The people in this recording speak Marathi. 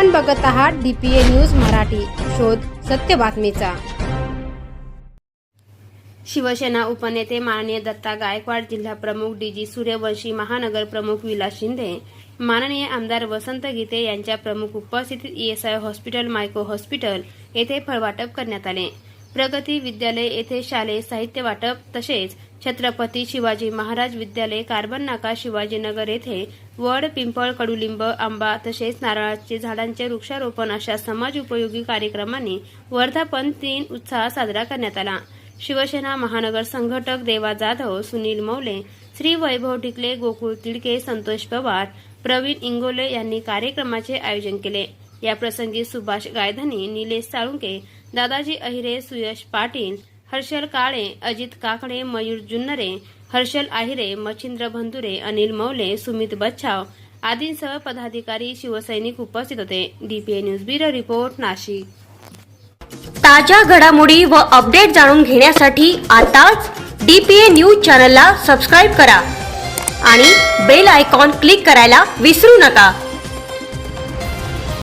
आपण बघत आहात डीपीए न्यूज मराठी. शोध सत्य बातमीचा. शिवसेना उपनेते माननीय दत्ता गायकवाड जिल्हा प्रमुख डी जी सूर्यवंशी महानगर प्रमुख विलास शिंदे माननीय आमदार वसंत गीते यांच्या प्रमुख उपस्थितीत ईएसआय हॉस्पिटल मायको हॉस्पिटल येथे फळवाटप करण्यात आले. प्रगती विद्यालय येथे शालेय साहित्य वाटप तसेच छत्रपती शिवाजी महाराज विद्यालय कार्बन नाका शिवाजीनगर येथे वड पिंपळ कडुलिंब आंबा तसेच नारळाचे झाडांचे वृक्षारोपण अशा समाज उपयोगी कार्यक्रमांनी वर्धापन तीन उत्साह साजरा करण्यात आला. शिवसेना महानगर संघटक देवा जाधव सुनील मौले श्री वैभव टिकले गोकुळ तिडके संतोष पवार प्रवीण इंगोले यांनी कार्यक्रमाचे आयोजन केले. या प्रसंगी सुभाष गायधनी निलेश साळुंके दादाजी अहिरे सुयश पाटील हर्षल काळे अजित काकडे मयूर जुन्नरे हर्षल आहिरे मच्छिंद्र भंदुरे अनिल मौले सुमित बच्छाव आदींसह पदाधिकारी शिवसैनिक उपस्थित होते. DPA news bureau report Nashik. ताज्या घडामोडी व अपडेट जाणून घेण्यासाठी आताच डीपीए न्यूज चॅनलला सबस्क्राईब करा आणि बेल आयकॉन क्लिक करायला विसरू नका.